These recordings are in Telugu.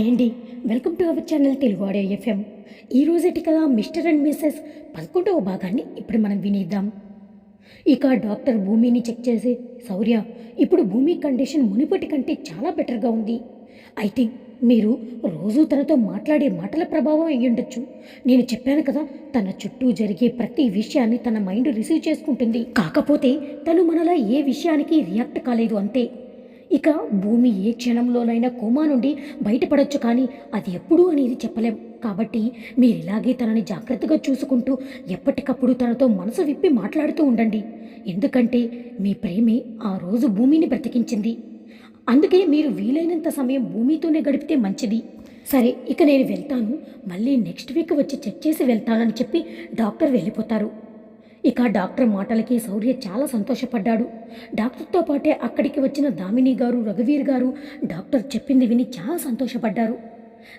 హాయ్ అండి. Welcome to our channel Telugu audio FM. ఈ రోజుటి కదా మిస్టర్ అండ్ మిస్సెస్ పదకొండవ భాగాన్ని ఇప్పుడు మనం వినిద్దాం. ఇక డాక్టర్ భూమిని చెక్ చేసి శౌర్య ఇప్పుడు భూమి కండిషన్ మునిపటి కంటే చాలా బెటర్గా ఉంది. అయితే మీరు రోజు తనతో మాట్లాడే మాటల ప్రభావం అయ్యుండొచ్చు నేను చెప్పాను కదా తన చుట్టూ జరిగే ప్రతి విషయాన్ని తన మైండ్ రిసీవ్ చేసుకుంటుంది. కాకపోతే తను మనలా ఏ విషయానికి రియాక్ట్ కాలేదు అంతే. ఇక భూమి ఏ క్షణంలోనైనా కోమా నుండి బయటపడొచ్చు కానీ అది ఎప్పుడు అనేది చెప్పలేం. కాబట్టి మీరు ఇలాగే తనని జాగ్రత్తగా చూసుకుంటూ ఎప్పటికప్పుడు తనతో మనసు విప్పి మాట్లాడుతూ ఉండండి. ఎందుకంటే మీ ప్రేమే ఆ రోజు భూమిని బ్రతికించింది. అందుకే మీరు వీలైనంత సమయం భూమితోనే గడిపితే మంచిది. సరే ఇక నేను వెళ్తాను. మళ్ళీ నెక్స్ట్ వీక్ వచ్చి చెక్ చేసి వెళ్తానని చెప్పి డాక్టర్ వెళ్ళిపోతారు. ఇక డాక్టర్ మాటలకి శౌర్య చాలా సంతోషపడ్డాడు. డాక్టర్తో పాటే అక్కడికి వచ్చిన దామిని గారు రఘువీర్ గారు డాక్టర్ చెప్పింది విని చాలా సంతోషపడ్డారు.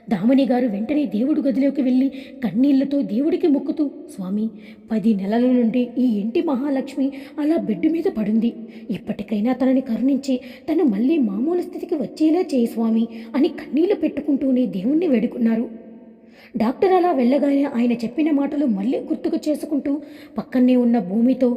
దామిని గారు వెంటనే దేవుడి గదిలోకి వెళ్ళి కన్నీళ్ళతో దేవుడికి మొక్కుతూ స్వామి పది నెలల నుండి ఈ ఇంటి మహాలక్ష్మి అలా బెడ్ మీద పడింది. ఇప్పటికైనా తనని కరుణించి తను మళ్ళీ మామూలు స్థితికి వచ్చేలా చేయి స్వామి అని కన్నీళ్ళు పెట్టుకుంటూనే దేవుణ్ణి వేడుకున్నారు. డాక్టర్ అలా వెళ్ళగానే ఆయన చెప్పిన మాటలు మళ్ళీ గుర్తుకు చేసుకుంటూ పక్కనే ఉన్న భూమితో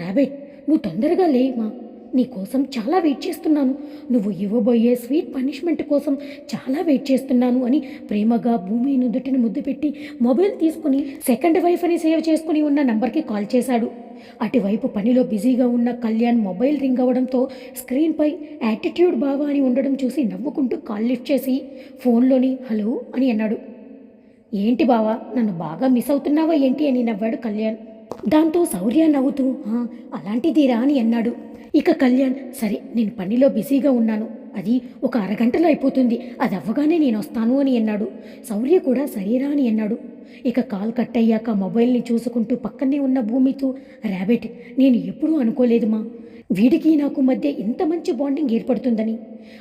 రాబెట్ నువ్వు తొందరగా లేమా నీ కోసం చాలా వెయిట్ చేస్తున్నాను. నువ్వు ఇవ్వబోయే స్వీట్ పనిష్మెంట్ కోసం చాలా వెయిట్ చేస్తున్నాను అని ప్రేమగా భూమి నుదుటిని ముద్దు పెట్టి మొబైల్ తీసుకుని సెకండ్ వైఫ్ అని సేవ్ చేసుకుని ఉన్న నంబర్కి కాల్ చేశాడు. అటువైపు పనిలో బిజీగా ఉన్న కళ్యాణ్ మొబైల్ రింగ్ అవ్వడంతో స్క్రీన్పై యాటిట్యూడ్ బావా అని ఉండడం చూసి నవ్వుకుంటూ కాల్ లిఫ్ట్ చేసి ఫోన్లోని హలో అని అన్నాడు. ఏంటి బావా నన్ను బాగా మిస్ అవుతున్నావా ఏంటి అని నవ్వాడు కళ్యాణ్. దాంతో శౌర్య నవ్వుతూ అలాంటిదిరా అని అన్నాడు. ఇక కళ్యాణ్ సరే నేను పనిలో బిజీగా ఉన్నాను. అది ఒక అరగంటలో అయిపోతుంది. అది అవ్వగానే నేను వస్తాను అని అన్నాడు. శౌర్య కూడా సరేరా అని అన్నాడు. ఇక కాల్ కట్ అయ్యాక మొబైల్ని చూసుకుంటూ పక్కనే ఉన్న భూమితో ర్యాబిట్ నేను ఎప్పుడూ అనుకోలేదు మా. వీడికి నాకు మధ్య ఇంత మంచి బాండింగ్ ఏర్పడుతుందని.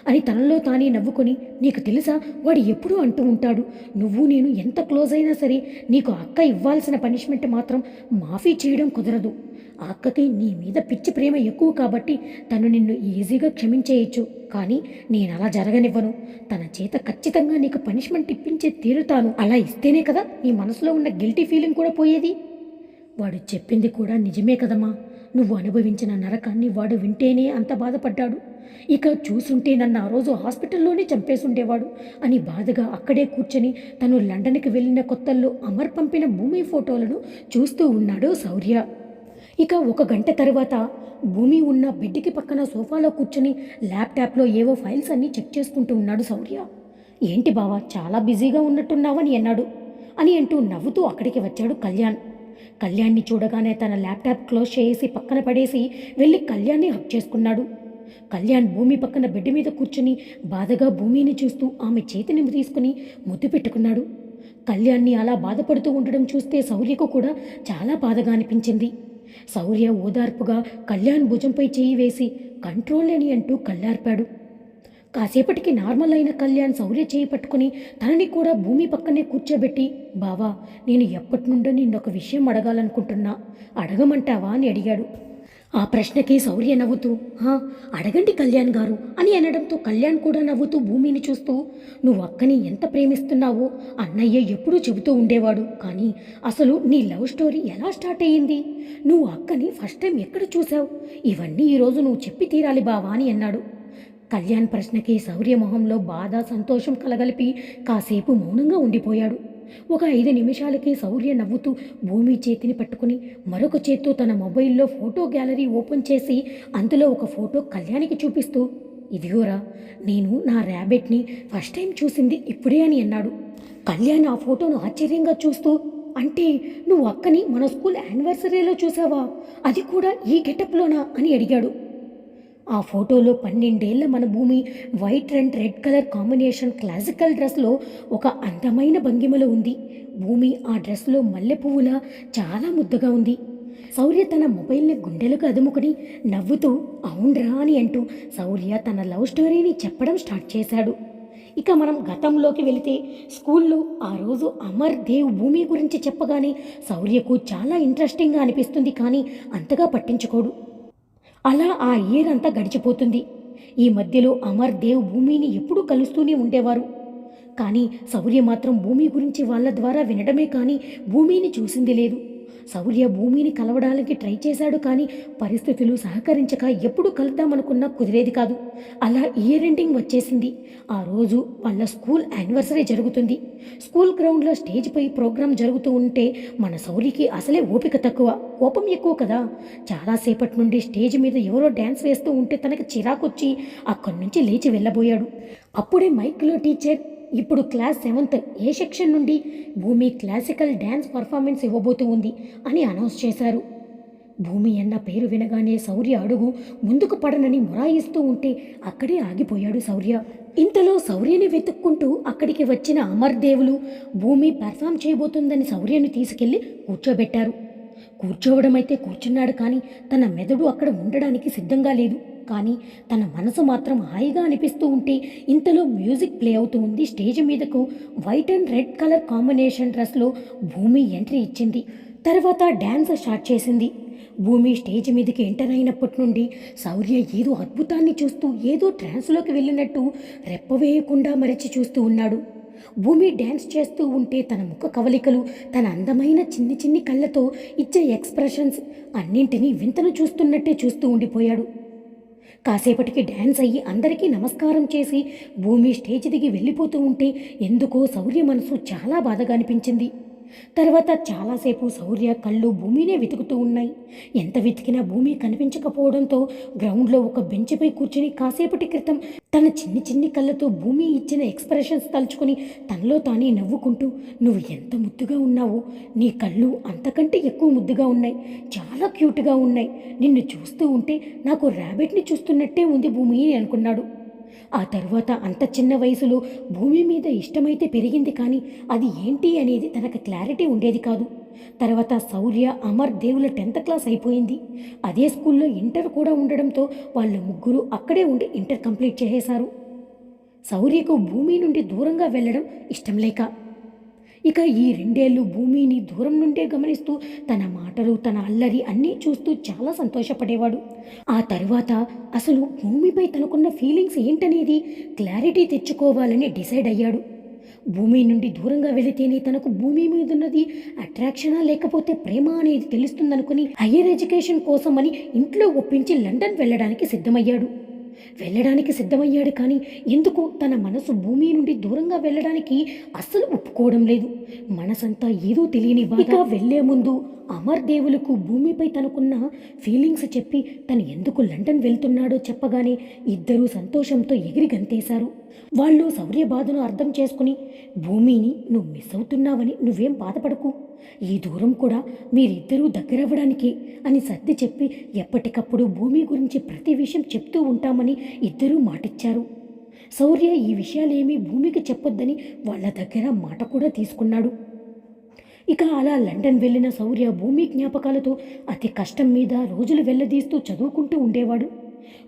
అని తనలో తానే నవ్వుకొని నీకు తెలుసా వాడు ఎప్పుడూ అంటూ ఉంటాడు నువ్వు నేను ఎంత క్లోజ్ అయినా సరే నీకు అక్క ఇవ్వాల్సిన పనిష్మెంట్ మాత్రం మాఫీ చేయడం కుదరదు. ఆ అక్కకి నీ మీద పిచ్చి ప్రేమ ఎక్కువ కాబట్టి తను నిన్ను ఈజీగా క్షమించేయచ్చు కానీ నేను అలా జరగనివ్వను. తన చేత ఖచ్చితంగా నీకు పనిష్మెంట్ ఇప్పించే తీరుతాను. అలా ఇస్తేనే కదా నీ మనసులో ఉన్న గిల్టీ ఫీలింగ్ కూడా పోయేది? వాడు చెప్పింది కూడా నిజమే కదమ్మా. నువ్వు అనుభవించిన నరకాన్ని వాడు వింటేనే అంత బాధపడ్డాడు. ఇక చూసుంటే నన్ను ఆ రోజు హాస్పిటల్లోనే చంపేసుండేవాడు అని బాధగా అక్కడే కూర్చొని తను లండన్కి వెళ్ళిన కొత్తల్లో అమర్ పంపిన భూమి ఫోటోలను చూస్తూ ఉన్నాడు శౌర్య. ఇక ఒక గంట తర్వాత భూమి ఉన్న బెడ్కి పక్కన సోఫాలో కూర్చొని ల్యాప్టాప్లో ఏవో ఫైల్స్ అన్నీ చెక్ చేసుకుంటూ ఉన్నాడు శౌర్య. ఏంటి బావా చాలా బిజీగా ఉన్నట్టున్నావని అన్నాడు. అని అంటూ నవ్వుతూ అక్కడికి వచ్చాడు కళ్యాణ్. కళ్యాణ్ని చూడగానే తన ల్యాప్టాప్ క్లోజ్ చేసి పక్కన పడేసి వెళ్ళి కళ్యాణ్ని హక్ చేసుకున్నాడు. కళ్యాణ్ భూమి పక్కన బెడ్ మీద కూర్చుని బాధగా భూమిని చూస్తూ ఆమె చేతిని తీసుకుని ముద్దు పెట్టుకున్నాడు. కళ్యాణ్ని అలా బాధపడుతూ ఉండడం చూస్తే శౌర్యకు కూడా చాలా బాధగా అనిపించింది. శౌర్య ఓదార్పుగా కళ్యాణ్ భుజంపై చేయి వేసి కంట్రోల్ లేని అంటూ కళ్ళార్పాడు. కాసేపటికి నార్మల్ అయిన కళ్యాణ్ శౌర్య చేయి పట్టుకుని తనని కూడా భూమి పక్కనే కూర్చోబెట్టి బావా నేను ఎప్పటి నుండో నిన్నొక విషయం అడగాలనుకుంటున్నా. అడగమంటావా? అని అడిగాడు. ఆ ప్రశ్నకి శౌర్య నవ్వుతూ "హా, అడగండి కళ్యాణ్ గారు అని అనడంతో కళ్యాణ్ కూడా నవ్వుతూ భూమిని చూస్తూ నువ్వు అక్కని ఎంత ప్రేమిస్తున్నావో అన్నయ్య ఎప్పుడూ చెబుతూ ఉండేవాడు. కానీ అసలు నీ లవ్ స్టోరీ ఎలా స్టార్ట్ అయ్యింది? నువ్వు అక్కని ఫస్ట్ టైం ఎక్కడ చూసావు ఇవన్నీ ఈరోజు నువ్వు చెప్పి తీరాలి బావా అని అన్నాడు. కళ్యాణ్ ప్రశ్నకి శౌర్యమొహంలో బాధ సంతోషం కలగలిపి కాసేపు మౌనంగా ఉండిపోయాడు. ఒక ఐదు నిమిషాలకి శౌర్య నవ్వుతూ భూమి చేతిని పట్టుకుని మరొక చేత్తో తన మొబైల్లో ఫోటో గ్యాలరీ ఓపెన్ చేసి అందులో ఒక ఫోటో కళ్యాణికి చూపిస్తూ ఇదిగోరా నేను నా ర్యాబెట్ని ఫస్ట్ టైం చూసింది ఇప్పుడే అని అన్నాడు. కళ్యాణ్ ఆ ఫోటోను ఆశ్చర్యంగా చూస్తూ అంటే నువ్వు అక్కని మన స్కూల్ యానివర్సరీలో చూసావా? అది కూడా ఈ గెటప్లోనా? అని అడిగాడు. ఆ ఫోటోలో పన్నెండేళ్ళ మన Bhumi white and red colour combination classical డ్రెస్లో ఒక అందమైన భంగిమలో ఉంది. భూమి ఆ డ్రెస్లో మల్లె చాలా ముద్దగా ఉంది. శౌర్య తన మొబైల్ని గుండెలకు అదుముకుని నవ్వుతూ అవునరా అని అంటూ శౌర్య తన లవ్ స్టోరీని చెప్పడం స్టార్ట్ చేశాడు. ఇక మనం గతంలోకి వెళితే స్కూల్లో ఆ రోజు అమర్ దేవ్ భూమి గురించి చెప్పగానే శౌర్యకు చాలా ఇంట్రెస్టింగ్గా అనిపిస్తుంది కానీ అంతగా పట్టించుకోడు. అలా ఆ ఇయర్ అంతా గడిచిపోతుంది. ఈ మధ్యలో అమర్ దేవ్ భూమిని ఎప్పుడూ కలుస్తూనే ఉండేవారు. కానీ శౌర్య మాత్రం భూమి గురించి వాళ్ళ ద్వారా వినడమే కానీ భూమిని చూసింది లేదు. సౌల్య భూమిని కలవడానికి ట్రై చేశాడు కానీ పరిస్థితులు సహకరించక ఎప్పుడు కలుద్దామనుకున్నా కుదిరేది కాదు. అలా ఇయర్ ఎండింగ్ వచ్చేసింది. ఆ రోజు వాళ్ళ స్కూల్ యానివర్సరీ జరుగుతుంది. స్కూల్ గ్రౌండ్లో స్టేజ్పై ప్రోగ్రాం జరుగుతూ ఉంటే మన శౌర్యకి అసలే ఓపిక తక్కువ. కోపం ఎక్కువ కదా. చాలాసేపటి నుండి స్టేజ్ మీద ఎవరో డ్యాన్స్ వేస్తూ ఉంటే తనకి చిరాకొచ్చి అక్కడి నుంచి లేచి వెళ్ళబోయాడు. అప్పుడే మైక్లో టీచర్ ఇప్పుడు క్లాస్ సెవెంత్ ఏ సెక్షన్ నుండి భూమి క్లాసికల్ డ్యాన్స్ పర్ఫార్మెన్స్ ఇవ్వబోతూ ఉంది అని అనౌన్స్ చేశారు. భూమి అన్న పేరు వినగానే శౌర్య అడుగు ముందుకు పడనని మొరాయిస్తూ ఉంటే అక్కడే ఆగిపోయాడు శౌర్య. ఇంతలో శౌర్యని వెతుక్కుంటూ అక్కడికి వచ్చిన అమర్దేవులు భూమి పెర్ఫామ్ చేయబోతుందని శౌర్యని తీసుకెళ్ళి కూర్చోబెట్టారు. కూర్చోవడం అయితే కూర్చున్నాడు కానీ తన మెదడు అక్కడ ఉండడానికి సిద్ధంగా లేదు. కానీ తన మనసు మాత్రం హాయిగా అనిపిస్తూ ఉంటే ఇంతలో మ్యూజిక్ ప్లే అవుతూ ఉంది స్టేజ్ మీదకు. White and red colour combination డ్రెస్లో భూమి ఎంట్రీ ఇచ్చింది. తర్వాత డ్యాన్స్ స్టార్ట్ చేసింది. భూమి స్టేజ్ మీదకి ఎంటర్ అయినప్పటి నుండి శౌర్య ఏదో అద్భుతాన్ని చూస్తూ ఏదో ట్రాన్స్లోకి వెళ్ళినట్టు రెప్పవేయకుండా మరచి చూస్తూ ఉన్నాడు. భూమి డ్యాన్స్ చేస్తూ ఉంటే తన ముఖ కవలికలు తన అందమైన చిన్ని చిన్ని కళ్ళతో ఇచ్చే ఎక్స్ప్రెషన్స్ అన్నింటినీ వింతను చూస్తున్నట్టే చూస్తూ ఉండిపోయాడు. కాసేపటికి డ్యాన్స్ అయ్యి అందరికీ నమస్కారం చేసి భూమి స్టేజ్ దిగి వెళ్ళిపోతూ ఉంటే ఎందుకో శౌర్య మనసు చాలా బాధగా అనిపించింది. తర్వాత చాలాసేపు శౌర్య కళ్ళు భూమినే వెతుకుతూ ఉన్నాయి. ఎంత వెతికినా భూమి కనిపించకపోవడంతో గ్రౌండ్లో ఒక బెంచ్పై కూర్చుని కాసేపటి క్రితం తన చిన్ని చిన్ని కళ్ళతో భూమి ఇచ్చిన ఎక్స్ప్రెషన్స్ తలుచుకొని తనలో తానే నవ్వుకుంటూ నువ్వు ఎంత ముద్దుగా ఉన్నావో నీ కళ్ళు అంతకంటే ఎక్కువ ముద్దుగా ఉన్నాయి. చాలా క్యూట్గా ఉన్నాయి. నిన్ను చూస్తూ ఉంటే నాకు ర్యాబిట్ని చూస్తున్నట్టే ఉంది భూమి అనుకున్నాడు. ఆ తర్వాత అంత చిన్న వయసులో భూమి మీద ఇష్టమైతే పెరిగింది కానీ అది ఏంటి అనేది తనకు క్లారిటీ ఉండేది కాదు. తర్వాత శౌర్య అమర్ దేవుల టెన్త్ క్లాస్ అయిపోయింది. అదే స్కూల్లో ఇంటర్ కూడా ఉండడంతో వాళ్ళ ముగ్గురు అక్కడే ఉండి ఇంటర్ కంప్లీట్ చేసేశారు. శౌర్యకు భూమి నుండి దూరంగా వెళ్ళడం ఇష్టం లేక ఇక ఈ రెండేళ్ళు భూమిని దూరం నుండే గమనిస్తూ తన మాటలు తన అల్లరి అన్నీ చూస్తూ చాలా సంతోషపడేవాడు. ఆ తరువాత అసలు భూమిపై తనకున్న ఫీలింగ్స్ ఏంటనేది క్లారిటీ తెచ్చుకోవాలని డిసైడ్ అయ్యాడు. భూమి నుండి దూరంగా వెళితేనే తనకు భూమి మీద ఉన్నది అట్రాక్షనా లేకపోతే ప్రేమ అనేది తెలుస్తుందనుకుని హయ్యర్ ఎడ్యుకేషన్ కోసమని ఇంట్లో ఒప్పించి లండన్ వెళ్ళడానికి సిద్ధమయ్యాడు. వెళ్ళడానికి సిద్ధమయ్యాడు కానీ ఎందుకు తన మనసు భూమి నుండి దూరంగా వెళ్ళడానికి అస్సలు ఒప్పుకోవడం లేదు. మనసంతా ఏదో తెలియని బాధ. వెళ్ళే ముందు అమర్ దేవులకు భూమిపై తనకున్న ఫీలింగ్స్ చెప్పి తను ఎందుకు లండన్ వెళ్తున్నాడో చెప్పగానే ఇద్దరూ సంతోషంతో ఎగిరి గంతేశారు. వాళ్ళు శౌర్య బాధను అర్థం చేసుకుని భూమిని నువ్వు మిస్ అవుతున్నావని నువ్వేం బాధపడకు. ఈ దూరం కూడా మీరిద్దరూ దగ్గరవ్వడానికి అని సర్ది చెప్పి ఎప్పటికప్పుడు భూమి గురించి ప్రతి విషయం చెప్తూ ఉంటామని ఇద్దరూ మాటిచ్చారు. శౌర్య ఈ విషయాలేమీ భూమికి చెప్పొద్దని వాళ్ళ దగ్గర మాట కూడా తీసుకున్నాడు. ఇక అలా లండన్ వెళ్ళిన శౌర్య భూమి జ్ఞాపకాలతో అతి కష్టం మీద రోజులు వెళ్ళదీస్తూ చదువుకుంటూ ఉండేవాడు.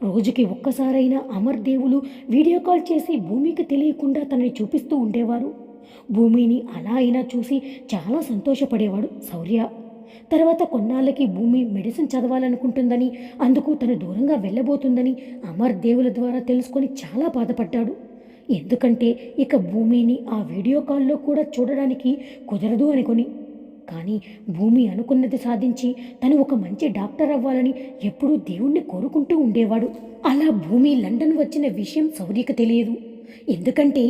రోజుకి ఒక్కసారైనా అమర్ దేవులు వీడియో కాల్ చేసి భూమికి తెలియకుండా తనని చూపిస్తూ ఉండేవారు. భూమిని అలా అయినా చూసి చాలా సంతోషపడేవాడు శౌర్య. తర్వాత కొన్నాళ్ళకి భూమి మెడిసిన్ చదవాలనుకుంటుందని అందుకు తను దూరంగా వెళ్ళబోతుందని అమర్ దేవుల ద్వారా తెలుసుకొని చాలా బాధపడ్డాడు. ఎందుకంటే ఇక భూమిని ఆ వీడియో కాల్లో కూడా చూడడానికి కుదరదు అనుకొని. కానీ భూమి అనుకున్నది సాధించి తను ఒక మంచి డాక్టర్ అవ్వాలని ఎప్పుడూ దేవుణ్ణి కోరుకుంటూ ఉండేవాడు. అలా భూమి లండన్ వచ్చిన విషయం సౌర్యకు తెలియదు. ఎందుకంటే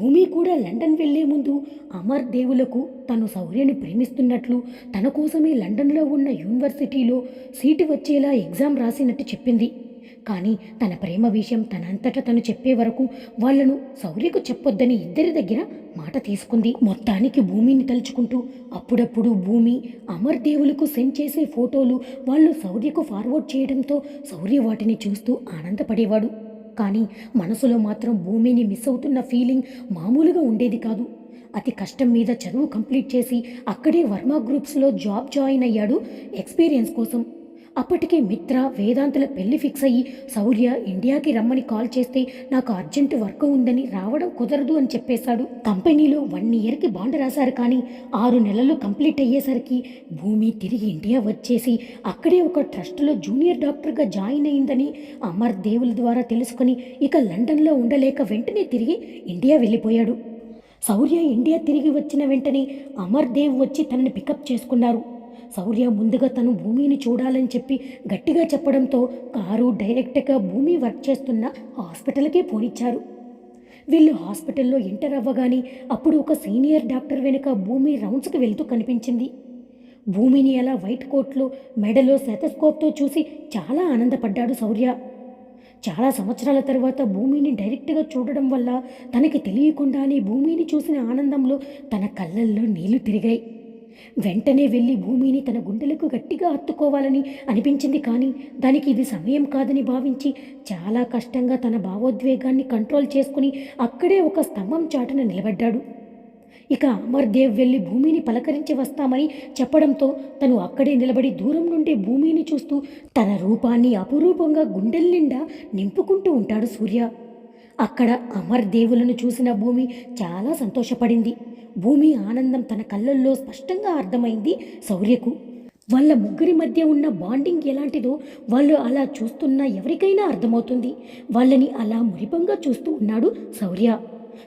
భూమి కూడా లండన్ వెళ్ళే ముందు అమర్ దేవులకు తను శౌర్యని ప్రేమిస్తున్నట్లు తన కోసమే లండన్లో ఉన్న యూనివర్సిటీలో సీటు వచ్చేలా ఎగ్జామ్ రాసినట్టు చెప్పింది. కానీ తన ప్రేమ విషయం తనంతట తను చెప్పే వరకు వాళ్ళను శౌర్యకు చెప్పొద్దని ఇద్దరి దగ్గర మాట తీసుకుంది. మొత్తానికి భూమిని తలుచుకుంటూ అప్పుడప్పుడు భూమి అమర్ దేవులకు సెండ్ చేసే ఫోటోలు వాళ్ళు శౌర్యకు ఫార్వర్డ్ చేయడంతో శౌర్య వాటిని చూస్తూ ఆనందపడేవాడు. కానీ మనసులో మాత్రం భూమిని మిస్ అవుతున్న ఫీలింగ్ మామూలుగా ఉండేది కాదు. అతి కష్టం మీద చదువు కంప్లీట్ చేసి అక్కడే వర్మ గ్రూప్స్లో జాబ్ జాయిన్ అయ్యాడు. ఎక్స్పీరియన్స్ కోసం అప్పటికే మిత్ర వేదాంతుల పెళ్ళి ఫిక్స్ అయ్యి సౌర్య ఇండియాకి రమ్మని కాల్ చేస్తే నాకు అర్జెంటు వర్క్ ఉందని రావడం కుదరదు అని చెప్పేశాడు. కంపెనీలో వన్ ఇయర్కి బాండ్ రాశారు కానీ ఆరు నెలలు కంప్లీట్ అయ్యేసరికి భూమి తిరిగి ఇండియా వచ్చేసి అక్కడే ఒక ట్రస్ట్లో జూనియర్ డాక్టర్గా జాయిన్ అయిందని అమర్ దేవుల ద్వారా తెలుసుకుని ఇక లండన్లో ఉండలేక వెంటనే తిరిగి ఇండియా వెళ్ళిపోయాడు. సౌర్య ఇండియా తిరిగి వచ్చిన వెంటనే అమర్ దేవ్ వచ్చి తనని పికప్ చేసుకున్నారు. శౌర్య ముందుగా తను భూమిని చూడాలని చెప్పి గట్టిగా చెప్పడంతో కారు డైరెక్ట్గా భూమి వర్క్ చేస్తున్న హాస్పిటల్కే పోనిచ్చారు వీళ్ళు హాస్పిటల్లో ఎంటర్ అవ్వగానే అప్పుడు ఒక సీనియర్ డాక్టర్ వెనుక భూమి రౌండ్స్కి వెళ్తూ కనిపించింది. భూమిని అలా వైట్ కోట్లో మెడలో శతస్కోప్తో చూసి చాలా ఆనందపడ్డాడు శౌర్య చాలా సంవత్సరాల తర్వాత భూమిని డైరెక్ట్గా చూడడం వల్ల తనకి తెలియకుండానే భూమిని చూసిన ఆనందంలో తన కళ్ళల్లో నీళ్ళు తిరిగాయి. వెంటనే వెళ్ళి భూమిని తన గుండెలకు గట్టిగా హత్తుకోవాలని అనిపించింది కానీ దానికి ఇది సమయం కాదని భావించి చాలా కష్టంగా తన భావోద్వేగాన్ని కంట్రోల్ చేసుకుని అక్కడే ఒక స్తంభం చాటున నిలబడ్డాడు. ఇక అమర్దేవ్ వెళ్ళి భూమిని పలకరించి వస్తామని చెప్పడంతో తను అక్కడే నిలబడి దూరం నుండి భూమిని చూస్తూ తన రూపాన్ని అపురూపంగా గుండెల నిండా నింపుకుంటూ ఉంటాడు సూర్య. అక్కడ అమర్ దేవులను చూసిన భూమి చాలా సంతోషపడింది. భూమి ఆనందం తన కళ్ళల్లో స్పష్టంగా అర్థమైంది శౌర్యకు. వాళ్ళ ముగ్గురి మధ్య ఉన్న బాండింగ్ ఎలాంటిదో వాళ్ళు అలా చూస్తున్నా ఎవరికైనా అర్థమవుతుంది. వాళ్ళని అలా మురిపంగా చూస్తూ ఉన్నాడు శౌర్య.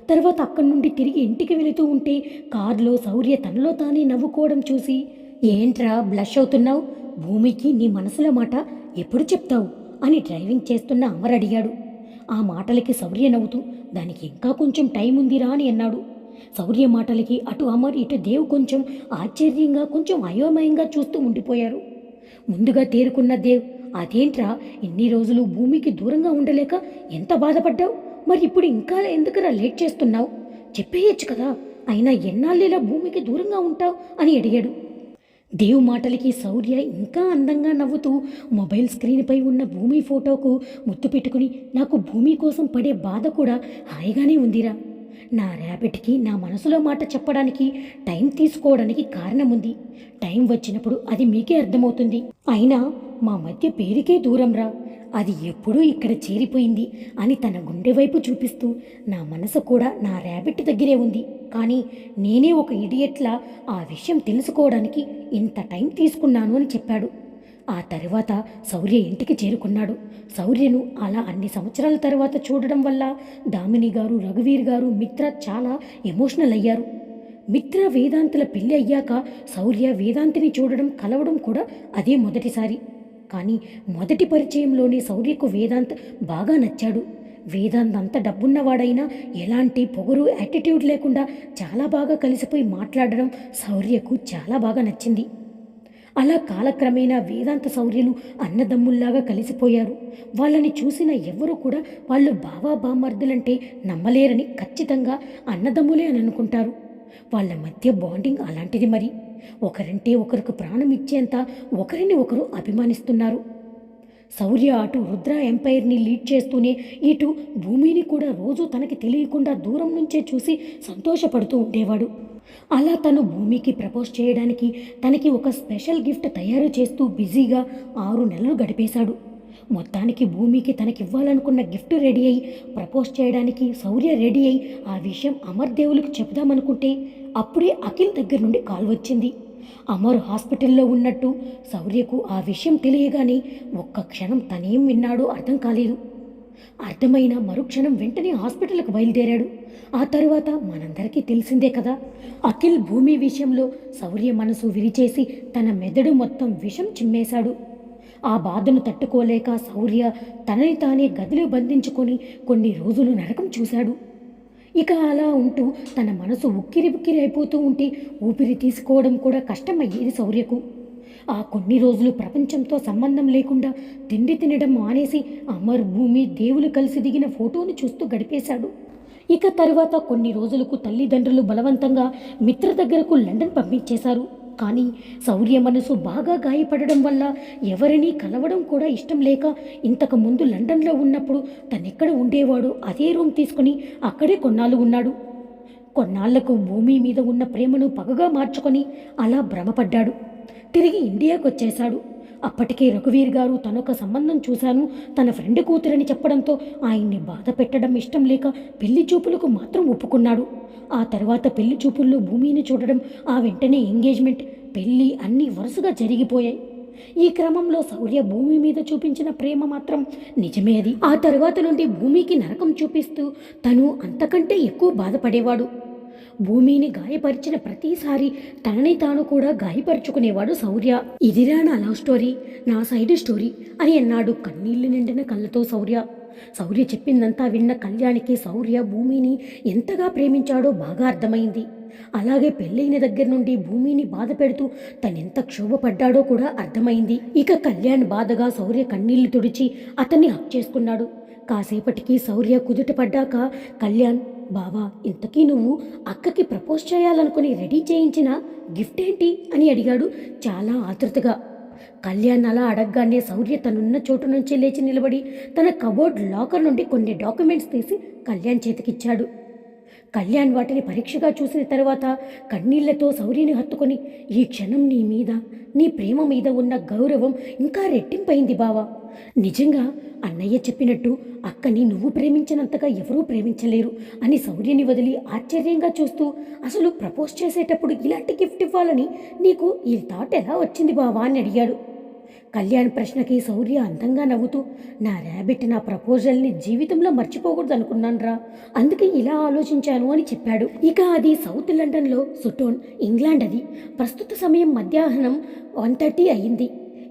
తర్వాత అక్కడి నుండి తిరిగి ఇంటికి వెళుతూ ఉంటే కారులో శౌర్య తనలో తానే నవ్వుకోవడం చూసి ఏంట్రా బ్లష్ అవుతున్నావు? భూమికి నీ మనసులో మాట ఎప్పుడు చెప్తావు? అని డ్రైవింగ్ చేస్తున్న అమర్ అడిగాడు. ఆ మాటలకి శౌర్య నవ్వుతూ దానికి ఇంకా కొంచెం టైం ఉందిరా అని అన్నాడు. శౌర్య మాటలకి అటు అమర్ ఇటు దేవ్ కొంచెం ఆశ్చర్యంగా కొంచెం అయోమయంగా చూస్తూ ఉండిపోయారు. ముందుగా తేరుకున్న దేవ్ అదేంట్రా ఇన్ని రోజులు భూమికి దూరంగా ఉండలేక ఎంత బాధపడ్డావు? మరి ఇప్పుడు ఇంకా ఎందుకురా లేట్ చేస్తున్నావు? చెప్పేయచ్చు కదా అయినా ఎన్నాళ్ళేలా భూమికి దూరంగా ఉంటావు? అని అడిగాడు. దేవ్ మాటలకి శౌర్య ఇంకా అందంగా నవ్వుతూ మొబైల్ స్క్రీన్పై ఉన్న భూమి ఫోటోకు ముద్దు పెట్టుకుని నాకు భూమి కోసం పడే బాధ కూడా హాయిగానే ఉందిరా. నా ర్యాబిట్కి నా మనసులో మాట చెప్పడానికి టైం తీసుకోవడానికి కారణం ఉంది టైం వచ్చినప్పుడు అది మీకే అర్థమవుతుంది. అయినా మా మధ్య పేరుకే దూరంరా. అది ఎప్పుడూ ఇక్కడ చేరిపోయింది అని తన గుండె వైపు చూపిస్తూ నా మనసు కూడా నా ర్యాబిట్ దగ్గరే ఉంది. కానీ నేనే ఒక ఇడియట్లా ఆ విషయం తెలుసుకోవడానికి ఇంత టైం తీసుకున్నాను అని చెప్పాడు. ఆ తర్వాత శౌర్య ఇంటికి చేరుకున్నాడు. శౌర్యను అలా అన్ని సంవత్సరాల తర్వాత చూడడం వల్ల దామిని గారు రఘువీర్ గారు మిత్ర చాలా ఎమోషనల్ అయ్యారు. మిత్ర వేదాంతుల పెళ్ళి అయ్యాక శౌర్య వేదాంతిని చూడడం కలవడం కూడా అదే మొదటిసారి. కానీ మొదటి పరిచయంలోనే శౌర్యకు వేదాంత్ బాగా నచ్చాడు. వేదాంత్ అంత డబ్బున్నవాడైనా ఎలాంటి పొగరు యాటిట్యూడ్ లేకుండా చాలా బాగా కలిసిపోయి మాట్లాడడం శౌర్యకు చాలా బాగా నచ్చింది. అలా కాలక్రమేణా వేదాంత శౌర్యులు అన్నదమ్ముల్లాగా కలిసిపోయారు. వాళ్ళని చూసిన ఎవరు కూడా వాళ్ళు బావా బామర్దులంటే నమ్మలేరని ఖచ్చితంగా అన్నదమ్ములే అని అనుకుంటారు. వాళ్ళ మధ్య బాండింగ్ అలాంటిది మరి. ఒకరంటే ఒకరికి ప్రాణం ఇచ్చేంత ఒకరిని ఒకరు అభిమానిస్తున్నారు. శౌర్య అటు రుద్ర ఎంపైర్ని లీడ్ చేస్తూనే ఇటు భూమిని కూడా రోజు తనకి తెలియకుండా దూరం నుంచే చూసి సంతోషపడుతూ ఉండేవాడు. అలా తను భూమికి ప్రపోజ్ చేయడానికి తనకి ఒక స్పెషల్ గిఫ్ట్ తయారు చేస్తూ బిజీగా ఆరు నెలలు గడిపేశాడు. మొత్తానికి భూమికి తనకివ్వాలనుకున్న గిఫ్ట్ రెడీ అయి ప్రపోజ్ చేయడానికి శౌర్య రెడీ అయి ఆ విషయం అమర్దేవులకు చెబుదామనుకుంటే చెప్దామనుకుంటే అప్పుడే అఖిల్ దగ్గర నుండి కాల్ వచ్చింది. అమర్ హాస్పిటల్లో ఉన్నట్టు శౌర్యకు ఆ విషయం తెలియగానే ఒక్క క్షణం తనేం విన్నాడో అర్థం కాలేదు. అర్థమైన మరుక్షణం వెంటనే హాస్పిటల్కి బయలుదేరాడు. ఆ తరువాత మనందరికీ తెలిసిందే కదా అఖిల్ భూమి విషయంలో శౌర్య మనసు విరిచేసి తన మెదడు మొత్తం విషం చిమ్మేశాడు. ఆ బాధను తట్టుకోలేక శౌర్య తనని తానే గదిలో బంధించుకొని కొన్ని రోజులు నరకం చూశాడు. ఇక అలా ఉంటూ తన మనసు ఉక్కిరి ఉక్కిరి అయిపోతూ ఉంటే ఊపిరి తీసుకోవడం కూడా కష్టమయ్యేది శౌర్యకు. ఆ కొన్ని రోజులు ప్రపంచంతో సంబంధం లేకుండా తిండి తినడం మానేసి అమర్ భూమి దేవులు కలిసి దిగిన ఫోటోను చూస్తూ గడిపేశాడు. ఇక తరువాత కొన్ని రోజులకు తల్లిదండ్రులు బలవంతంగా మిత్ర దగ్గరకు లండన్ పంపించేశారు. కానీ శౌర్య మనసు బాగా గాయపడడం వల్ల ఎవరినీ కలవడం కూడా ఇష్టం లేక ఇంతకు ముందు లండన్లో ఉన్నప్పుడు తనెక్కడ ఉండేవాడో అదే రూమ్ తీసుకుని అక్కడే కొన్నాళ్ళు ఉన్నాడు. కొన్నాళ్ళకు భూమి మీద ఉన్న ప్రేమను పగగా మార్చుకొని అలా భ్రమపడ్డాడు. తిరిగి ఇండియాకు వచ్చేశాడు అప్పటికే రఘువీర్ గారు తనొక సంబంధం చూశాను. తన ఫ్రెండ్ కూతురని చెప్పడంతో ఆయన్ని బాధ పెట్టడం ఇష్టం లేక పెళ్ళి చూపులకు మాత్రం ఒప్పుకున్నాడు. ఆ తర్వాత పెళ్ళి చూపుల్లో భూమిని చూడడం ఆ వెంటనే ఎంగేజ్మెంట్ పెళ్ళి అన్నీ వరుసగా జరిగిపోయాయి. ఈ క్రమంలో శౌర్య భూమి మీద చూపించిన ప్రేమ మాత్రం నిజమే అది. ఆ తర్వాత నుండి భూమికి నరకం చూపిస్తూ తను అంతకంటే ఎక్కువ బాధపడేవాడు. భూమిని గాయపరిచిన ప్రతిసారి తనని తాను కూడా గాయపరుచుకునేవాడు శౌర్య. ఇదిరా నా లవ్ స్టోరీ నా సైడ్ స్టోరీ అని అన్నాడు కన్నీళ్ళు నిండిన కళ్ళతో శౌర్య. శౌర్య చెప్పిందంతా విన్న కళ్యాణికి శౌర్య భూమిని ఎంతగా ప్రేమించాడో బాగా అర్థమైంది. అలాగే పెళ్ళైన దగ్గర నుండి భూమిని బాధ పెడుతూ తనెంత క్షోభపడ్డాడో కూడా అర్థమైంది. ఇక కళ్యాణ్ బాధగా శౌర్య కన్నీళ్ళు తుడిచి అతన్ని హక్ చేసుకున్నాడు. కాసేపటికి శౌర్య కుదుట పడ్డాక కళ్యాణ్ బావా ఇంతకీ నువ్వు అక్కకి ప్రపోజ్ చేయాలనుకుని రెడీ చేయించిన గిఫ్ట్ ఏంటి అని అడిగాడు చాలా ఆతృతగా. కళ్యాణ్ అలా అడగగానే శౌర్య తనున్న చోటు నుంచి లేచి నిలబడి తన కబోర్డ్ లాకర్ నుండి కొన్ని డాక్యుమెంట్స్ తీసి కళ్యాణ్ చేతికిచ్చాడు. కళ్యాణ్ వాటిని పరీక్షగా చూసిన తర్వాత కన్నీళ్ళతో శౌర్యని హత్తుకొని ఈ క్షణం నీ మీద నీ ప్రేమ మీద ఉన్న గౌరవం ఇంకా రెట్టింపైంది బావా. నిజంగా అన్నయ్య చెప్పినట్టు అక్కని నువ్వు ప్రేమించినంతగా ఎవరూ ప్రేమించలేరు అని శౌర్యని వదిలి ఆశ్చర్యంగా చూస్తూ అసలు ప్రపోజ్ చేసేటప్పుడు ఇలాంటి గిఫ్ట్ ఇవ్వాలని నీకు ఈ థాట్ ఎలా వచ్చింది బావా అని అడిగాడు. కళ్యాణ్ ప్రశ్నకి శౌర్య అందంగా నవ్వుతూ నా ర్యాబిట్ నా ప్రపోజల్ని జీవితంలో మర్చిపోకూడదు అనుకున్నానురా అందుకే ఇలా ఆలోచించాను అని చెప్పాడు. ఇక అది సౌత్ లండన్లో సుటోన్ ఇంగ్లాండ్ అది. ప్రస్తుత సమయం మధ్యాహ్నం వన్ థర్టీ అయింది.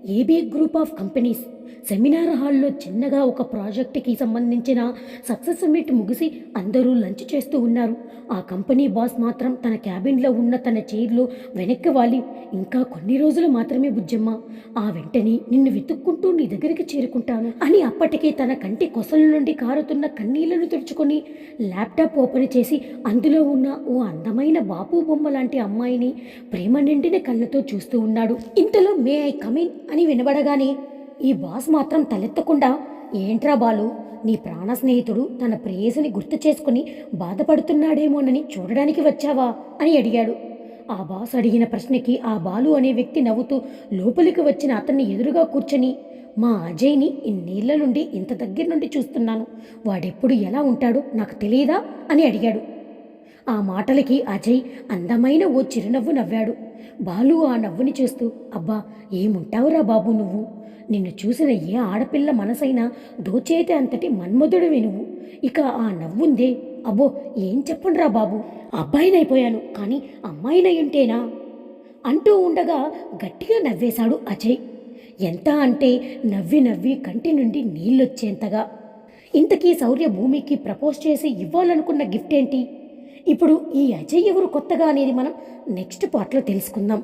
AB group of companies seminar హాల్లో చిన్నగా ఒక ప్రాజెక్టుకి సంబంధించిన సక్సెస్ మీట్ ముగిసి అందరూ లంచ్ చేస్తూ ఉన్నారు. ఆ కంపెనీ బాస్ మాత్రం తన క్యాబిన్లో ఉన్న తన చైర్లో వెనక్కి వాలి. ఇంకా కొన్ని రోజులు మాత్రమే బుజ్జమ్మ. ఆ వెంటనే నిన్ను వెతుక్కుంటూ నీ దగ్గరికి చేరుకుంటాను అని అప్పటికే తన కంటి కొసల నుండి కారుతున్న కన్నీళ్ళను తుడుచుకొని ల్యాప్టాప్ ఓపెన్ చేసి అందులో ఉన్న ఓ అందమైన బాపు బొమ్మ లాంటి అమ్మాయిని ప్రేమ నిండిన కళ్ళతో చూస్తూ ఉన్నాడు. ఇంతలో మే ఐ కమిన్ అని వినబడగానే ఈ బాస్ మాత్రం తలెత్తకుండా ఏంట్రా బాలు నీ ప్రాణ స్నేహితుడు తన ప్రేయసిని గుర్తు చేసుకుని బాధపడుతున్నాడేమోనని చూడడానికి వచ్చావా? అని అడిగాడు. ఆ బాస్ అడిగిన ప్రశ్నకి ఆ బాలు అనే వ్యక్తి నవ్వుతూ లోపలికి వచ్చిన అతన్ని ఎదురుగా కూర్చొని మా అజయ్ని ఇన్నేళ్ళ నుండి ఇంత దగ్గర నుండి చూస్తున్నాను. వాడెప్పుడు ఎలా ఉంటాడో నాకు తెలియదా అని అడిగాడు. ఆ మాటలకి అజయ్ అందమైన ఓ చిరునవ్వు నవ్వాడు. బాలు ఆ నవ్వుని చూస్తూ అబ్బా ఏముంటావురా బాబు నువ్వు? నిన్ను చూసిన ఏ ఆడపిల్ల మనసైనా దోచేతే అంతటి మన్మధుడు వినువు ఇక ఆ నవ్వుందే అబ్బో ఏం చెప్పండిరా బాబు? అబ్బాయినైపోయాను కానీ అమ్మాయినై ఉంటేనా అంటూ ఉండగా గట్టిగా నవ్వేశాడు అజయ్. ఎంత అంటే నవ్వి నవ్వి కంటి నుండి నీళ్ళొచ్చేంతగా. ఇంతకీ శౌర్య భూమికి ప్రపోజ్ చేసి ఇవ్వాలనుకున్న గిఫ్ట్ ఏంటి ఇప్పుడు ఈ అజయ్ ఎవరు కొత్తగా అనేది మనం నెక్స్ట్ పార్ట్లో తెలుసుకుందాం.